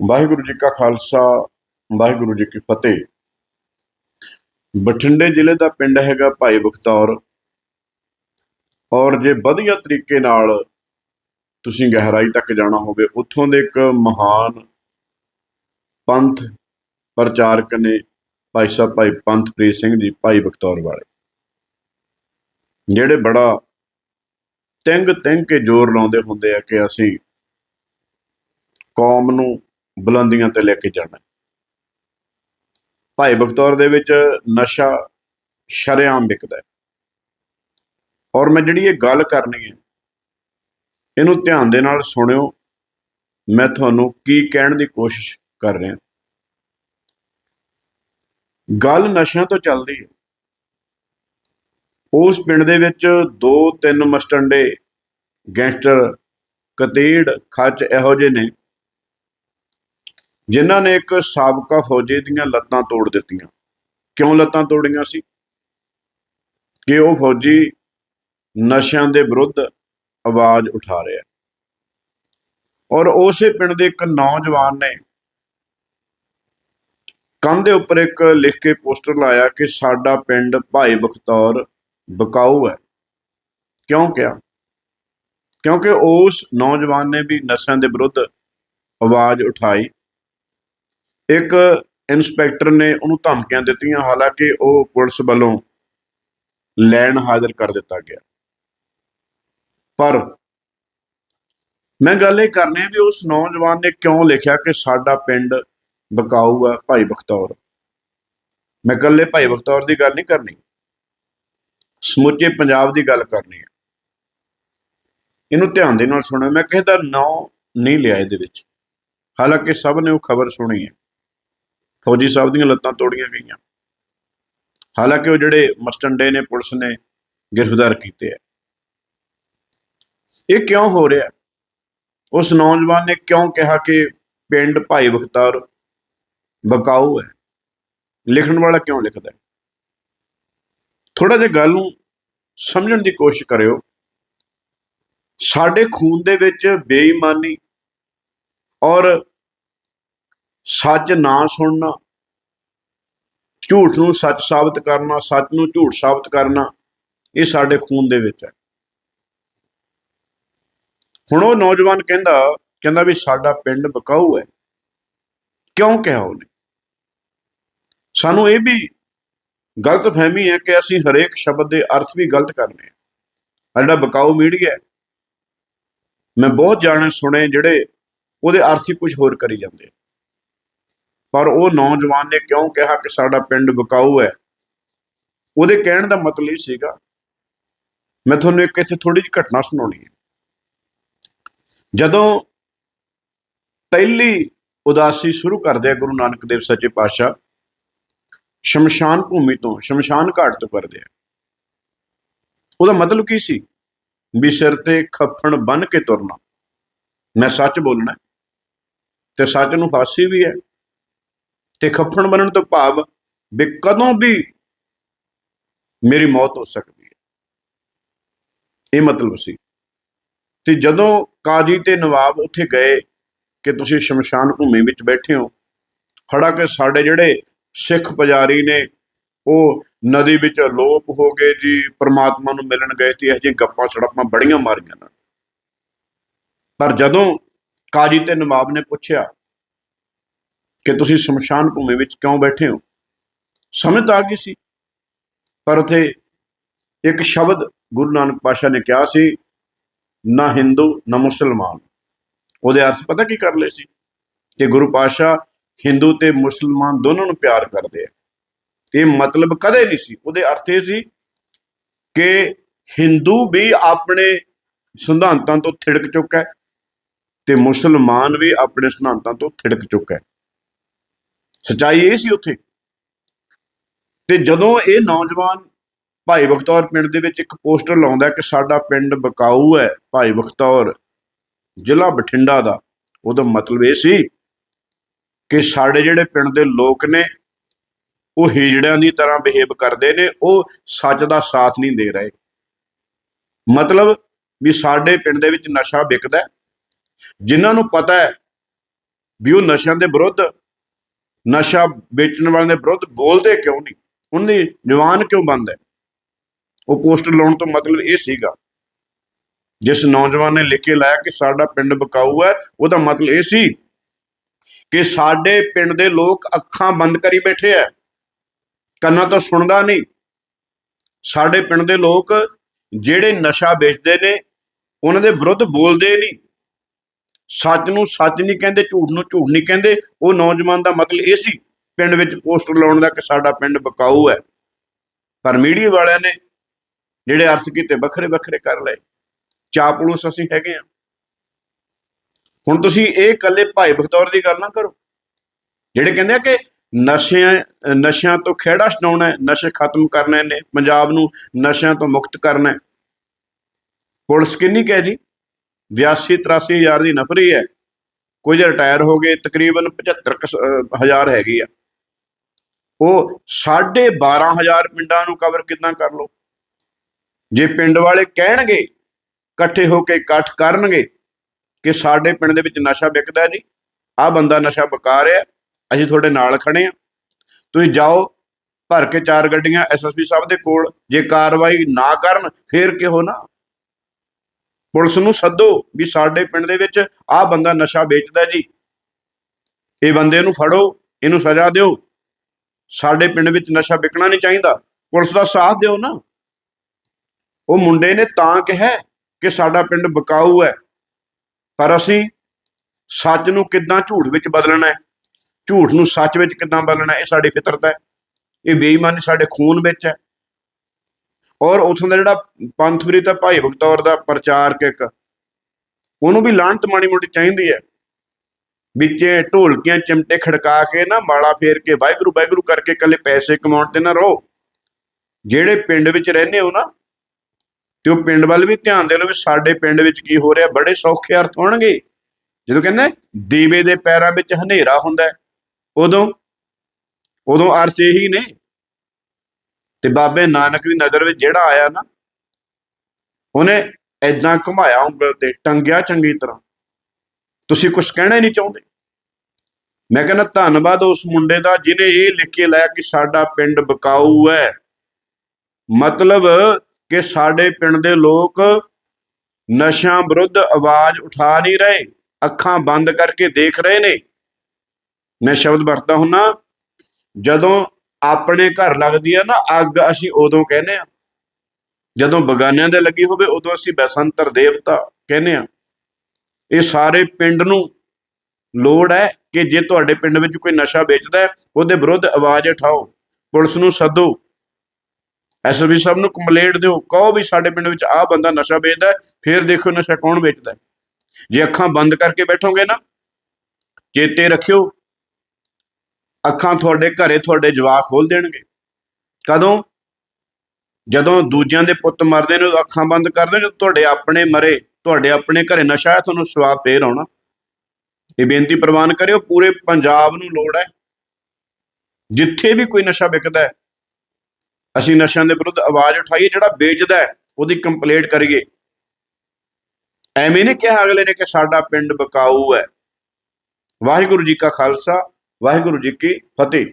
ਵਾਹਿਗੁਰੂ ਜੀ ਕਾ ਖਾਲਸਾ, ਵਾਹਿਗੁਰੂ ਜੀ ਕੀ ਫਤਿਹ। ਬਠਿੰਡੇ ਜ਼ਿਲ੍ਹੇ ਦਾ ਪਿੰਡ ਹੈਗਾ ਭਾਈ ਬਖਤੌਰ। ਔਰ ਜੇ ਵਧੀਆ ਤਰੀਕੇ ਨਾਲ ਤੁਸੀਂ ਗਹਿਰਾਈ ਤੱਕ ਜਾਣਾ ਹੋਵੇ, ਉੱਥੋਂ ਦੇ ਇੱਕ ਮਹਾਨ ਪੰਥ ਪ੍ਰਚਾਰਕ ਨੇ ਭਾਈ ਸਾਹਿਬ, ਭਾਈ ਪੰਥਪ੍ਰੀਤ ਸਿੰਘ ਜੀ, ਭਾਈ ਬਖਤੌਰ ਵਾਲੇ। ਜਿਹੜੇ ਬੜਾ ਤਿੰਗ ਤਿੰਗ ਕੇ ਜ਼ੋਰ ਲਾਉਂਦੇ ਹੁੰਦੇ ਆ ਕਿ ਅਸੀਂ ਕੌਮ ਨੂੰ ਬੁਲੰਦੀਆਂ ਤੇ ਲੈ ਕੇ ਜਾਣਾ। ਭਾਈ ਬਖਤੌਰ ਦੇ ਵਿੱਚ ਨਸ਼ਾ ਸ਼ਰੇਆਮ ਵਿਕਦਾ ਹੈ। ਔਰ ਮੈਂ ਜਿਹੜੀ ਇਹ ਗੱਲ ਕਰਨੀ ਹੈ, ਇਹਨੂੰ ਧਿਆਨ ਦੇ ਨਾਲ ਸੁਣਿਓ। ਮੈਂ ਤੁਹਾਨੂੰ ਕੀ ਕਹਿਣ ਦੀ ਕੋਸ਼ਿਸ਼ ਕਰ ਰਿਹਾ। ਗੱਲ ਨਸ਼ਿਆਂ ਤੋਂ ਚੱਲਦੀ ਹੈ। ਉਸ ਪਿੰਡ ਦੇ ਵਿੱਚ ਦੋ ਤਿੰਨ ਮਸਟੰਡੇ ਗੈਂਗਸਟਰ, ਕਤੀੜ, ਖੱਚ ਇਹੋ ਜਿਹੇ ਨੇ। ਜਿਨ੍ਹਾਂ ਨੇ ਇੱਕ ਸਾਬਕਾ ਫੌਜੀ ਦੀਆਂ ਲੱਤਾਂ ਤੋੜ ਦਿੱਤੀਆਂ। ਕਿਉਂ ਲੱਤਾਂ ਤੋੜੀਆਂ ਸੀ? ਕਿ ਉਹ ਫੌਜੀ ਨਸ਼ਿਆਂ ਦੇ ਵਿਰੁੱਧ ਆਵਾਜ਼ ਉਠਾ ਰਿਹਾ ਔਰ ਉਸੇ ਪਿੰਡ ਦੇ ਇੱਕ ਨੌਜਵਾਨ ਨੇ ਕੰਧ ਦੇ ਉੱਪਰ ਇੱਕ ਲਿਖ ਕੇ ਪੋਸਟਰ ਲਾਇਆ ਕਿ ਸਾਡਾ ਪਿੰਡ ਭਾਈ ਬਖਤੌਰ ਬਕਾਊ ਹੈ। ਕਿਉਂ ਕਿਹਾ? ਕਿਉਂਕਿ ਉਸ ਨੌਜਵਾਨ ਨੇ ਵੀ ਨਸ਼ਿਆਂ ਦੇ ਵਿਰੁੱਧ ਆਵਾਜ਼ ਉਠਾਈ। ਇੱਕ ਇਨਸਪੈਕਟਰ ਨੇ ਉਹਨੂੰ ਧਮਕੀਆਂ ਦਿੱਤੀਆਂ, ਹਾਲਾਂਕਿ ਉਹ ਪੁਲਿਸ ਵੱਲੋਂ ਲੈਣ ਹਾਜ਼ਰ ਕਰ ਦਿੱਤਾ ਗਿਆ। ਪਰ ਮੈਂ ਗੱਲ ਇਹ ਕਰਨੀ ਹੈ ਵੀ ਉਸ ਨੌਜਵਾਨ ਨੇ ਕਿਉਂ ਲਿਖਿਆ ਕਿ ਸਾਡਾ ਪਿੰਡ ਬਕਾਊ ਹੈ ਭਾਈ ਬਖਤੌਰ? ਮੈਂ ਇਕੱਲੇ ਭਾਈ ਬਖਤੌਰ ਦੀ ਗੱਲ ਨਹੀਂ ਕਰਨੀ। ਸਮੁੱਚੇ ਪੰਜਾਬ ਦੀ ਗੱਲ ਕਰਨੀ ਹੈ ਇਹਨੂੰ ਧਿਆਨ ਦੇ ਨਾਲ ਸੁਣੋ, ਮੈਂ ਕਿਸੇ ਦਾ ਨਾਂ ਨਹੀਂ ਲਿਆ ਇਹਦੇ ਵਿੱਚ। ਹਾਲਾਂਕਿ ਸਭ ਨੇ ਉਹ ਖਬਰ ਸੁਣੀ ਹੈ ਫੌਜੀ ਸਾਹਿਬ ਦੀਆਂ ਲੱਤਾਂ ਤੋੜੀਆਂ ਗਈਆਂ। ਹਾਲਾਂਕਿ ਉਹ ਜਿਹੜੇ ਮਸਟੰਡੇ ਨੇ, ਪੁਲਿਸ ਨੇ ਗ੍ਰਿਫਤਾਰ ਕੀਤੇ ਆ। ਇਹ ਕਿਉਂ ਹੋ ਰਿਹਾ? ਉਸ ਨੌਜਵਾਨ ਨੇ ਕਿਉਂ ਕਿਹਾ ਕਿ ਪਿੰਡ ਭਾਈ ਬਖਤੌਰ ਬਕਾਊ ਹੈ? ਲਿਖਣ ਵਾਲਾ ਕਿਉਂ ਲਿਖਦਾ ਹੈ? ਥੋੜਾ ਜਿਹਾ ਗੱਲ ਨੂੰ ਸਮਝਣ ਦੀ ਕੋਸ਼ਿਸ਼ ਕਰਿਓ। ਸਾਡੇ ਖੂਨ ਦੇ ਵਿੱਚ ਬੇਈਮਾਨੀ ਔਰ ਸੱਚ ਨਾ ਸੁਣਨਾ ਝੂਠ ਨੂੰ ਸੱਚ ਸਾਬਤ ਕਰਨਾ, ਸੱਚ ਨੂੰ ਝੂਠ ਸਾਬਤ ਕਰਨਾ, ਇਹ ਸਾਡੇ ਖੂਨ ਦੇ ਵਿੱਚ ਹੈ। ਹੁਣ ਉਹ ਨੌਜਵਾਨ ਕਹਿੰਦਾ ਕਹਿੰਦਾ ਵੀ ਸਾਡਾ ਪਿੰਡ ਬਕਾਊ ਹੈ। ਕਿਉਂ ਕਿਹਾ ਉਹਨੇ? ਸਾਨੂੰ ਇਹ ਵੀ ਗਲਤ ਫਹਿਮੀ ਹੈ ਕਿ ਅਸੀਂ ਹਰੇਕ ਸ਼ਬਦ ਦੇ ਅਰਥ ਵੀ ਗਲਤ ਕਰਨੇ ਆ। ਜਿਹੜਾ ਬਕਾਊ ਮੀਡੀਆ ਮੈਂ ਬਹੁਤ ਜਾਣੇ ਸੁਣੇ ਜਿਹੜੇ ਉਹਦੇ ਅਰਥ ਹੀ ਕੁਝ ਹੋਰ ਕਰੀ ਜਾਂਦੇ ਆ। ਪਰ ਉਹ ਨੌਜਵਾਨ ਨੇ ਕਿਉਂ ਕਿਹਾ ਕਿ ਸਾਡਾ ਪਿੰਡ ਬਕਾਊ ਹੈ? ਉਹਦੇ ਕਹਿਣ ਦਾ ਮਤਲਬ ਇਹ ਸੀਗਾ, ਮੈਂ ਤੁਹਾਨੂੰ ਇੱਕ ਇੱਥੇ ਥੋੜੀ ਜਿਹੀ ਘਟਨਾ ਸੁਣਾਉਣੀ ਹੈ। ਜਦੋਂ ਪਹਿਲੀ ਉਦਾਸੀ ਸ਼ੁਰੂ ਕਰਦੇ ਆ ਗੁਰੂ ਨਾਨਕ ਦੇਵ ਸੱਚੇ ਪਾਤਸ਼ਾਹ, ਸ਼ਮਸ਼ਾਨ ਭੂਮੀ ਤੋਂ, ਸ਼ਮਸ਼ਾਨ ਘਾਟ ਤੋਂ ਕਰਦੇ ਆ। ਉਹਦਾ ਮਤਲਬ ਕੀ ਸੀ? ਵੀ ਸਿਰ ਤੇ ਖੱਫਣ ਬੰਨ ਕੇ ਤੁਰਨਾ। ਮੈਂ ਸੱਚ ਬੋਲਣਾ ਤੇ ਸੱਚ ਨੂੰ ਫਾਸੀ ਵੀ ਹੈ ਤੇ ਖੱਫਣ ਬਣਨ ਤੋਂ ਭਾਵ ਵੀ ਕਦੋਂ ਵੀ ਮੇਰੀ ਮੌਤ ਹੋ ਸਕਦੀ ਹੈ। ਇਹ ਮਤਲਬ ਸੀ। ਤੇ ਜਦੋਂ ਕਾਜੀ ਤੇ ਨਵਾਬ ਉੱਥੇ ਗਏ ਕਿ ਤੁਸੀਂ ਸ਼ਮਸ਼ਾਨ ਭੂਮੀ ਵਿੱਚ ਬੈਠੇ ਹੋ ਖੜਾ ਕੇ ਸਾਡੇ ਜਿਹੜੇ ਸਿੱਖ ਪੁਜਾਰੀ ਨੇ, ਉਹ ਨਦੀ ਵਿੱਚ ਲੋਪ ਹੋ ਗਏ ਜੀ, ਪ੍ਰਮਾਤਮਾ ਨੂੰ ਮਿਲਣ ਗਏ ਤੇ ਇਹ ਜਿਹੀ ਗੱਪਾਂ ਸੜਪਾਂ ਬੜੀਆਂ ਮਾਰੀਆਂ ਨਾ। ਪਰ ਜਦੋਂ ਕਾਜੀ ਤੇ ਨਵਾਬ ਨੇ ਪੁੱਛਿਆ ਕਿ ਤੁਸੀਂ ਸ਼ਮਸ਼ਾਨ ਭੂਮੀ ਵਿੱਚ ਕਿਉਂ ਬੈਠੇ ਹੋ? ਸਮਝ ਤਾਂ ਆ ਗਈ ਸੀ, ਪਰ ਉਥੇ ਇੱਕ ਸ਼ਬਦ ਗੁਰੂ ਨਾਨਕ ਪਾਸ਼ਾ ਨੇ ਕਿਹਾ ਸੀ, ਨਾ ਹਿੰਦੂ, ਨਾ ਮੁਸਲਮਾਨ। ਉਹਦੇ ਅਰਥ ਪਤਾ ਕੀ ਕਰ ਲਏ ਸੀ? ਕਿ ਗੁਰੂ ਪਾਸ਼ਾ ਹਿੰਦੂ ਤੇ ਮੁਸਲਮਾਨ ਦੋਨੋਂ ਨੂੰ ਪਿਆਰ ਕਰਦੇ ਆ। ਇਹ ਮਤਲਬ ਕਦੇ ਨਹੀਂ ਸੀ। ਉਹਦੇ ਅਰਥ ਇਹ ਸੀ ਕਿ ਹਿੰਦੂ ਵੀ ਆਪਣੇ ਸਿਧਾਂਤਾਂ ਤੋਂ ਥਿੜਕ ਚੁੱਕਾ ਹੈ ਤੇ ਮੁਸਲਮਾਨ ਵੀ ਆਪਣੇ ਸਿਧਾਂਤਾਂ ਤੋਂ ਥਿੜਕ ਚੁੱਕਾ ਹੈ। ਸਚਾਈ ਇਹ ਸੀ ਉੱਥੇ ਤੇ ਜਦੋਂ ਇਹ ਨੌਜਵਾਨ ਭਾਈ ਬਖਤੌਰ ਪਿੰਡ ਦੇ ਵਿੱਚ ਇੱਕ ਪੋਸਟਰ ਲਾਉਂਦਾ ਕਿ ਸਾਡਾ ਪਿੰਡ ਬਕਾਊ ਹੈ ਭਾਈ ਬਖਤੌਰ, ਜ਼ਿਲ੍ਹਾ ਬਠਿੰਡਾ ਦਾ, ਉਹਦਾ ਮਤਲਬ ਇਹ ਸੀ ਕਿ ਸਾਡੇ ਜਿਹੜੇ ਪਿੰਡ ਦੇ ਲੋਕ ਨੇ, ਉਹ ਹੀਜੜਿਆਂ ਦੀ ਤਰ੍ਹਾਂ ਬਿਹੇਵ ਕਰਦੇ ਨੇ, ਉਹ ਸੱਚ ਦਾ ਸਾਥ ਨਹੀਂ ਦੇ ਰਹੇ ਮਤਲਬ ਵੀ ਸਾਡੇ ਪਿੰਡ ਦੇ ਵਿੱਚ ਨਸ਼ਾ ਵਿਕਦਾ ਹੈ। ਜਿਨ੍ਹਾਂ ਨੂੰ ਪਤਾ ਹੈ ਵੀ ਉਹ ਨਸ਼ਿਆਂ ਦੇ ਵਿਰੁੱਧ ਨਸ਼ਾ ਵੇਚਣ ਵਾਲਿਆਂ ਦੇ ਵਿਰੁੱਧ ਬੋਲਦੇ ਕਿਉਂ ਨਹੀਂ? ਉਹਨਾਂ ਦੀ ਜਵਾਨ ਕਿਉਂ ਬੰਦ ਹੈ? ਉਹ ਪੋਸਟਰ ਲਾਉਣ ਤੋਂ ਮਤਲਬ ਇਹ ਸੀਗਾ, ਜਿਸ ਨੌਜਵਾਨ ਨੇ ਲਿਖ ਕੇ ਲਾਇਆ ਕਿ ਸਾਡਾ ਪਿੰਡ ਬਕਾਊ ਹੈ, ਉਹਦਾ ਮਤਲਬ ਇਹ ਸੀ ਕਿ ਸਾਡੇ ਪਿੰਡ ਦੇ ਲੋਕ ਅੱਖਾਂ ਬੰਦ ਕਰੀ ਬੈਠੇ ਐ ਕੰਨਾਂ ਤੋਂ ਸੁਣਦਾ ਨਹੀਂ। ਸਾਡੇ ਪਿੰਡ ਦੇ ਲੋਕ ਜਿਹੜੇ ਨਸ਼ਾ ਵੇਚਦੇ ਨੇ, ਉਹਨਾਂ ਦੇ ਵਿਰੁੱਧ ਬੋਲਦੇ ਨਹੀਂ। ਸੱਚ ਨੂੰ ਸੱਚ ਨਹੀਂ ਕਹਿੰਦੇ, ਝੂਠ ਨੂੰ ਝੂਠ ਨਹੀਂ ਕਹਿੰਦੇ। ਉਹ ਨੌਜਵਾਨ ਦਾ ਮਤਲਬ ਇਹ ਸੀ, ਪਿੰਡ ਵਿੱਚ ਪੋਸਟਰ ਲਾਉਣ ਦਾ ਕਿ ਸਾਡਾ ਪਿੰਡ ਬਕਾਊ ਹੈ। ਪਰ ਮੀਡੀਆ ਵਾਲਿਆਂ ਨੇ ਜਿਹੜੇ ਅਰਥ ਕੀਤੇ, ਵੱਖਰੇ ਵੱਖਰੇ ਕਰ ਲਏ। ਚਾਪਲੂਸ ਅਸੀਂ ਹੈਗੇ ਆ ਹੁਣ ਤੁਸੀਂ ਇਹ ਇਕੱਲੇ ਭਾਈ ਬਖਤੌਰ ਦੀ ਗੱਲ ਨਾ ਕਰੋ। ਜਿਹੜੇ ਕਹਿੰਦੇ ਆ ਕਿ ਨਸ਼ਿਆਂ ਨਸ਼ਿਆਂ ਤੋਂ ਖਿਹੜਾ ਛਡਾਉਣਾ ਹੈ, ਨਸ਼ੇ ਖਤਮ ਕਰਨੇ ਨੇ, ਪੰਜਾਬ ਨੂੰ ਨਸ਼ਿਆਂ ਤੋਂ ਮੁਕਤ ਕਰਨਾ ਹੈ। ਪੁਲਿਸ ਕਿੰਨੀ ਕਹਿ ਜੀ? 82 83 ਹਜ਼ਾਰ ਦੀ ਨਫਰੀ ਹੈ। ਕੁਝ ਰਿਟਾਇਰ ਹੋ ਗਏ, ਤਕਰੀਬਨ 75 ਹਜ਼ਾਰ ਹੈਗੀ ਆ। ਉਹ 12500 ਪਿੰਡਾਂ ਨੂੰ ਕਵਰ ਕਿੱਦਾਂ ਕਰ ਲੋ ਜੇ ਪਿੰਡ ਵਾਲੇ ਕਹਿਣਗੇ, ਇਕੱਠੇ ਹੋ ਕੇ ਇਕੱਠ ਕਰਨਗੇ ਕਿ ਸਾਡੇ ਪਿੰਡ ਦੇ ਵਿੱਚ ਨਸ਼ਾ ਵਿਕਦਾ ਜੀ, ਆਹ ਬੰਦਾ ਨਸ਼ਾ ਵਿਕਾ ਰਿਹਾ, ਅਸੀਂ ਤੁਹਾਡੇ ਨਾਲ ਖੜੇ ਆ ਤੁਸੀਂ ਜਾਓ, ਭਰ ਕੇ ਚਾਰ ਗੱਡੀਆਂ ਐਸਐਸਪੀ ਸਾਹਿਬ ਦੇ ਕੋਲ, ਜੇ ਕਾਰਵਾਈ ਨਾ ਕਰਨ, ਫੇਰ ਕਿਹੋ ਨਾ। ਪੁਲਿਸ ਨੂੰ ਸੱਦੋ ਵੀ ਸਾਡੇ ਪਿੰਡ ਦੇ ਵਿੱਚ ਆਹ ਬੰਦਾ ਨਸ਼ਾ ਵੇਚਦਾ ਜੀ। ਇਹ ਬੰਦੇ ਨੂੰ ਫੜੋ, ਇਹਨੂੰ ਸਜ਼ਾ ਦਿਓ। ਸਾਡੇ ਪਿੰਡ ਵਿੱਚ ਨਸ਼ਾ ਵਿਕਣਾ ਨਹੀਂ ਚਾਹੀਦਾ। ਪੁਲਿਸ ਦਾ ਸਾਥ ਦਿਓ ਨਾ। ਉਹ ਮੁੰਡੇ ਨੇ ਤਾਂ ਕਿਹਾ ਕਿ ਸਾਡਾ ਪਿੰਡ ਬਕਾਊ ਹੈ। ਪਰ ਅਸੀਂ ਸੱਚ ਨੂੰ ਕਿੱਦਾਂ ਝੂਠ ਵਿੱਚ ਬਦਲਣਾ ਹੈ? ਝੂਠ ਨੂੰ ਸੱਚ ਵਿੱਚ ਕਿੱਦਾਂ ਬਦਲਣਾ ਇਹ ਸਾਡੀ ਫਿਤਰਤ ਹੈ। ਇਹ ਬੇਈਮਾਨੀ ਸਾਡੇ ਖੂਨ ਵਿੱਚ ਹੈ। ਔਰ ਉਥੋਂ ਦਾ ਜਿਹੜਾ ਪੰਥਵਰੀ ਤਾਂ ਭਾਈ ਬਖਤੌਰ ਦਾ ਪ੍ਰਚਾਰਕ ਇੱਕ, ਉਹਨੂੰ ਵੀ ਲਾਹਨਤ ਮਾੜੀ ਮੋਟੀ ਚਾਹੀਦੀ ਹੈ। ਵਿੱਚ ਢੋਲਕੀਆਂ ਚਿਮਟੇ ਖੜਕਾ ਕੇ ਨਾ ਮਾਲਾ ਫੇਰ ਕੇ ਵਾਹਿਗੁਰੂ ਵਾਹਿਗੁਰੂ ਕਰਕੇ ਕੱਲੇ ਪੈਸੇ ਕਮਾਉਣ ਤੇ ਨਾ ਰਹੋ ਜਿਹੜੇ ਪਿੰਡ ਵਿੱਚ ਰਹਿੰਦੇ ਹੋ ਨਾ, ਤੇ ਉਹ ਪਿੰਡ ਵੱਲ ਵੀ ਧਿਆਨ ਦੇ ਲਓ ਵੀ ਸਾਡੇ ਪਿੰਡ ਵਿੱਚ ਕੀ ਹੋ ਰਿਹਾ, ਬੜੇ ਸੌਖੇ ਅਰਥ ਹੋਣਗੇ। ਜਦੋਂ ਕਹਿੰਦੇ ਦੀਵੇ ਦੇ ਪੈਰਾਂ ਵਿੱਚ ਹਨੇਰਾ ਹੁੰਦਾ ਉਦੋਂ ਉਦੋਂ ਅਰਥ ਇਹੀ ਨੇ ਤੇ ਬਾਬੇ ਨਾਨਕ ਦੀ ਨਜ਼ਰ ਵਿੱਚ ਜਿਹੜਾ ਆਇਆ ਨਾ, ਉਹਨੇ ਐਦਾਂ ਘੁਮਾਇਆ ਉਂਗਲ ਤੇ, ਟੰਗਿਆ ਚੰਗੀ ਤਰ੍ਹਾਂ। ਤੁਸੀਂ ਕੁਝ ਕਹਿਣਾ ਹੀ ਨਹੀਂ ਚਾਹੁੰਦੇ? ਮੈਂ ਕਹਿੰਦਾ, ਧੰਨਵਾਦ ਉਸ ਮੁੰਡੇ ਦਾ ਜਿਹਨੇ ਇਹ ਲਿਖ ਕੇ ਲਾਇਆ ਕਿ ਸਾਡਾ ਪਿੰਡ ਬਕਾਊ ਹੈ। ਮਤਲਬ ਕਿ ਸਾਡੇ ਪਿੰਡ ਦੇ ਲੋਕ ਨਸ਼ਿਆਂ ਵਿਰੁੱਧ ਆਵਾਜ਼ ਉਠਾ ਨਹੀਂ ਰਹੇ, ਅੱਖਾਂ ਬੰਦ ਕਰਕੇ ਦੇਖ ਰਹੇ ਨੇ। ਮੈਂ ਸ਼ਬਦ ਵਰਤਦਾ ਹੁੰਨਾ, ਜਦੋਂ ਆਪਣੇ ਘਰ ਲੱਗਦੀ ਆ ਨਾ, ਅੱਗ ਅਸੀਂ ਉਦੋਂ ਕਹਿੰਦੇ ਆ ਜਦੋਂ ਬਗਾਨਿਆਂ ਦੇ ਲੱਗੀ ਹੋਵੇ, ਉਦੋਂ ਅਸੀਂ ਬਸੰਤਰ ਦੇਵਤਾ ਕਹਿੰਦੇ ਆ ਇਹ ਸਾਰੇ ਪਿੰਡ ਨੂੰ ਲੋੜ ਹੈ ਕਿ ਜੇ ਤੁਹਾਡੇ ਪਿੰਡ ਵਿੱਚ ਕੋਈ ਨਸ਼ਾ ਵੇਚਦਾ ਹੈ, ਉਹਦੇ ਵਿਰੁੱਧ ਆਵਾਜ਼ ਉਠਾਓ। ਪੁਲਿਸ ਨੂੰ ਸੱਦੋ। ਐਸਐਸਪੀ ਸਾਹਿਬ ਨੂੰ ਕੰਪਲੇਂਟ ਦਿਓ। ਕਹੋ ਵੀ ਸਾਡੇ ਪਿੰਡ ਵਿੱਚ ਆਹ ਬੰਦਾ ਨਸ਼ਾ ਵੇਚਦਾ ਹੈ, ਫਿਰ ਦੇਖੋ ਨਸ਼ਾ ਕੌਣ ਵੇਚਦਾ ਹੈ। ਜੇ ਅੱਖਾਂ ਬੰਦ ਕਰਕੇ ਬੈਠੋਗੇ ਨਾ, ਚੇਤੇ ਰੱਖਿਓ ਅੱਖਾਂ ਤੁਹਾਡੇ ਘਰੇ ਤੁਹਾਡੇ ਜਵਾਕ ਖੋਲ ਦੇਣਗੇ। ਕਦੋਂ? ਜਦੋਂ ਦੂਜਿਆਂ ਦੇ ਪੁੱਤ ਮਰਦੇ ਨੇ, ਅੱਖਾਂ ਬੰਦ ਕਰਦੇ ਨੇ ਤੁਹਾਡੇ ਆਪਣੇ ਮਰੇ, ਤੁਹਾਡੇ ਆਪਣੇ ਘਰੇ ਨਸ਼ਾ ਹੈ, ਤੁਹਾਨੂੰ ਸਵਾਦ ਫੇਰ ਆਉਣਾ। ਇਹ ਬੇਨਤੀ ਪ੍ਰਵਾਨ ਕਰਿਓ, ਪੂਰੇ ਪੰਜਾਬ ਨੂੰ ਲੋੜ ਹੈ। ਜਿੱਥੇ ਵੀ ਕੋਈ ਨਸ਼ਾ ਵਿਕਦਾ ਹੈ, ਅਸੀਂ ਨਸ਼ਿਆਂ ਦੇ ਵਿਰੁੱਧ ਆਵਾਜ਼ ਉਠਾਈਏ, ਜਿਹੜਾ ਵੇਚਦਾ ਹੈ, ਉਹਦੀ ਕੰਪਲੇਂਟ ਕਰੀਏ। ਐਵੇਂ ਨਹੀਂ ਕਿਹਾ ਅਗਲੇ ਨੇ ਕਿ ਸਾਡਾ ਪਿੰਡ ਬਕਾਊ ਹੈ। ਵਾਹਿਗੁਰੂ ਜੀ ਕਾ ਖਾਲਸਾ ਵਾਹਿਗੁਰੂ ਜੀ ਕੀ ਫਤਿਹ।